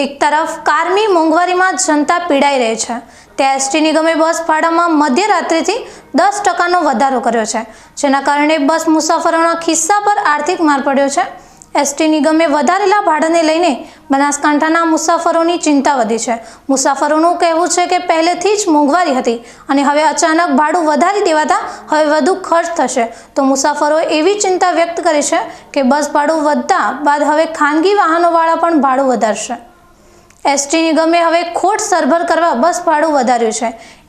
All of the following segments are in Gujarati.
એક તરફ કારની મોંઘવારીમાં જનતા પીડાઈ રહી છે. તે એસટી નિગમે બસ ભાડામાં મધ્યરાત્રિથી દસ ટકાનો વધારો કર્યો છે, જેના કારણે બસ મુસાફરોના ખિસ્સા પર આર્થિક માર પડ્યો છે. એસટી નિગમે વધારેલા ભાડાને લઈને બનાસકાંઠાના મુસાફરોની ચિંતા વધી છે. મુસાફરોનું કહેવું છે કે પહેલેથી જ મોંઘવારી હતી અને હવે અચાનક ભાડું વધારી દેવાતા હવે વધુ ખર્ચ થશે. તો મુસાફરોએ એવી ચિંતા વ્યક્ત કરી છે કે બસ ભાડું વધતા બાદ હવે ખાનગી વાહનોવાળા પણ ભાડું વધારશે. એસટી નિગમે હવે ખોટ સરભર કરવા બસ ભાડું વધાર્યું છે.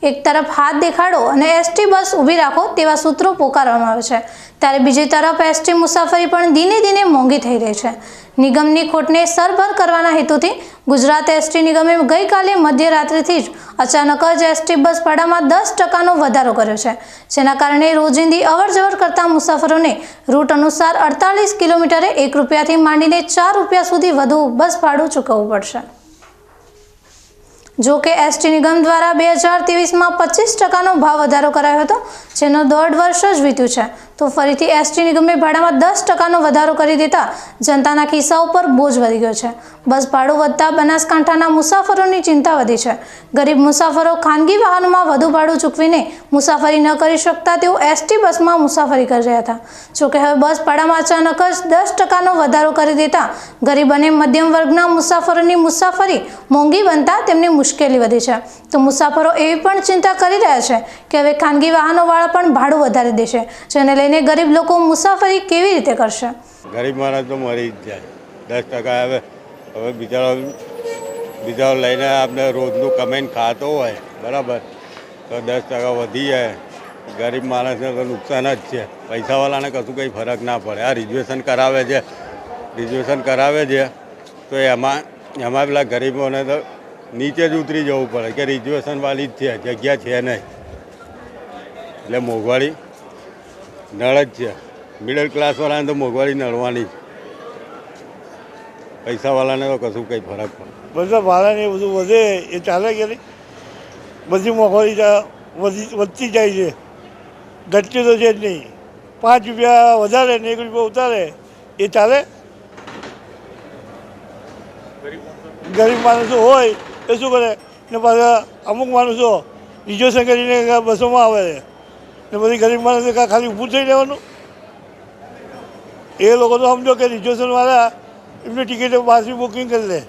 એક તરફ હાથ દેખાડો અને એસટી બસ ઊભી રાખો તેવા સૂત્રો પોકારવામાં આવે છે. ત્યારે બીજી તરફ એસટી મુસાફરી પણ દિને દિને મોંઘી થઈ રહી છે. નિગમની ખોટને સરભર કરવાના હેતુથી ગુજરાત એસટી નિગમે ગઈકાલે મધ્યરાત્રિથી જ અચાનક જ એસટી બસ ભાડામાં દસ ટકાનો વધારો કર્યો છે. જેના કારણે રોજિંદી અવરજવર કરતા મુસાફરોને રૂટ અનુસાર અડતાલીસ કિલોમીટરે એક રૂપિયાથી માંડીને ચાર રૂપિયા સુધી વધુ બસ ભાડું ચૂકવવું પડશે. જો કે એસટી નિગમ દ્વારા બે હજાર ત્રેવીસમાં પચીસ ટકાનો ભાવ વધારો કરાયો હતો. જેનો દોઢ વર્ષ જ વીત્યું છે. તો ફરીથી એસટી નિગમે ભાડામાં દસ ટકાનો વધારો કરી દેતા જનતાના ખિસ્સા ઉપર બોજ વધી ગયો છે. બસ ભાડું વધતા બનાસકાંઠાના મુસાફરોની ચિંતા વધી છે. ગરીબ મુસાફરો ખાનગી વાહનોમાં વધુ ભાડું ચૂકવીને મુસાફરી ન કરી શકતા તેઓ એસટી બસમાં મુસાફરી કરી રહ્યા હતા. જોકે હવે બસ ભાડામાં અચાનક જ દસ ટકાનો વધારો કરી દેતા ગરીબ અને મધ્યમ વર્ગના મુસાફરોની મુસાફરી મોંઘી બનતા તેમની મુશ્કેલી વધી છે. તો મુસાફરો એવી પણ ચિંતા કરી રહ્યા છે કે હવે ખાનગી વાહનોવાળા પણ ભાડું વધારી દેશે જેને લઈને ગરીબ લોકો મુસાફરી કેવી રીતે કરશે? ગરીબ માણસ તો મરી જ જાય. દસ ટકા હવે હવે બિચારો બિચારો લઈને આપણે રોજનું કમાઈને ખાતો હોય, બરાબર? તો દસ ટકા વધી જાય. ગરીબ માણસને તો નુકસાન જ છે. પૈસાવાળાને કશું કંઈ ફરક ના પડે. આ રિઝર્વેશન કરાવે છે રિઝર્વેશન કરાવે છે, તો એમાં એમાં પેલા ગરીબોને તો નીચે જ ઉતરી જવું પડે કે રિઝર્વેશનવાળી જ છે, જગ્યા છે નહીં. એટલે મોંઘવારી નળ જ છે. મિડલ ક્લાસવાળાને તો મોંઘવારી નડવાની. જ પૈસાવાળાને તો કશું કંઈ ફરક પડે. બધા ભાડા ને બધું વધે, એ ચાલે કે નહીં? બધી મોંઘવારી વધી, વધતી જાય છે. ઘટતી તો છે જ નહીં. પાંચ રૂપિયા વધારે, ને એક રૂપિયા ઉતારે, એ ચાલે. ગરીબ માણસો હોય, એ શું કરે? ને પાછા અમુક માણસો રિઝર્વેશન કરીને બસોમાં આવે છે. ને બધી ગરીબ માણસ કાં ખાલી ઊભું થઈ રહેવાનું? એ લોકો તો સમજો કે રિઝર્વેશનવાળા એમની ટિકિટ પાછી બુકિંગ કરી લે.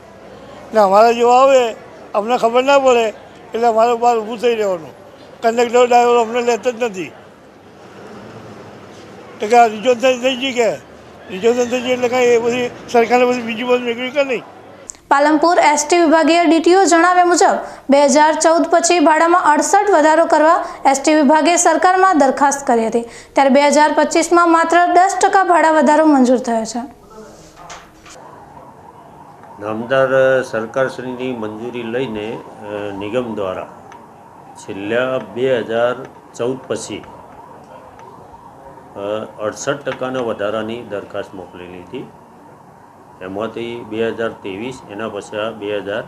ને અમારા જેવા આવે, અમને ખબર ના પડે, એટલે અમારે બહાર ઊભું થઈ રહેવાનું. કંડક્ટર ડ્રાઈવર અમને લેતા જ નથી. એટલે આ રિઝર્વેશન થઈ ગઈ કે? રિઝર્વેશન થઈ ગઈ એટલે કાંઈ એ બધી સરકારે બધી બીજી બધું નીકળી કે નહીં? પાલનપુર એસટી વિભાગીય ડીટીઓ જણાવ્યા મુજબ, બે હજાર ચૌદ પછી ભાડામાં અડસઠ વધારો કરવા એસટી વિભાગે સરકારમાં દરખાસ્ત કરી હતી. ત્યારે બે હજાર પચીસમાં માત્ર દસ ટકા ભાડા વધારો મંજૂર થયો છે. નામદાર સરકારશ્રીની મંજૂરી લઈને નિગમ દ્વારા છેલ્લા બે હજાર ચૌદ પછી અડસઠ ટકાના વધારાની દરખાસ્ત મોકલેલી હતી. એમાંથી બે હજાર ત્રેવીસ એના પછી બે હજાર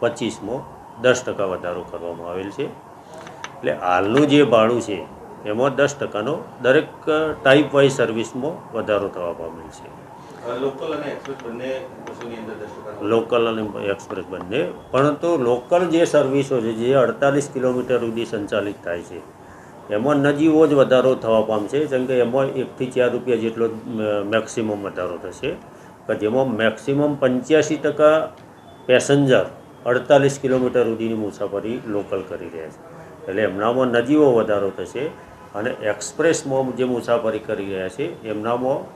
પચીસમાં દસ ટકા વધારો કરવામાં આવેલ છે. એટલે હાલનું જે ભાડું છે એમાં દસ ટકાનો દરેક ટાઈપ વાઇઝ સર્વિસમાં વધારો થવા પામેલ છે. લોકલ અને એક્સપ્રેસ બંને પરંતુ લોકલ જે સર્વિસો છે જે અડતાલીસ કિલોમીટર સુધી સંચાલિત થાય છે એમાં નજીવો જ વધારો થવા પામશે જેમ કે એમાં એકથી ચાર રૂપિયા જેટલો મેક્સિમમ વધારો થશે. કે જેમાં મેક્સિમમ પંચ્યાસી ટકા પેસેન્જર અડતાલીસ કિલોમીટર સુધીની મુસાફરી લોકલ કરી રહ્યા છે. એટલે એમનામાં નજીવો વધારો થશે અને એક્સપ્રેસમાં જે મુસાફરી કરી રહ્યા છે, એમનામાં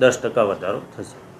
દસ ટકા વધારો થશે.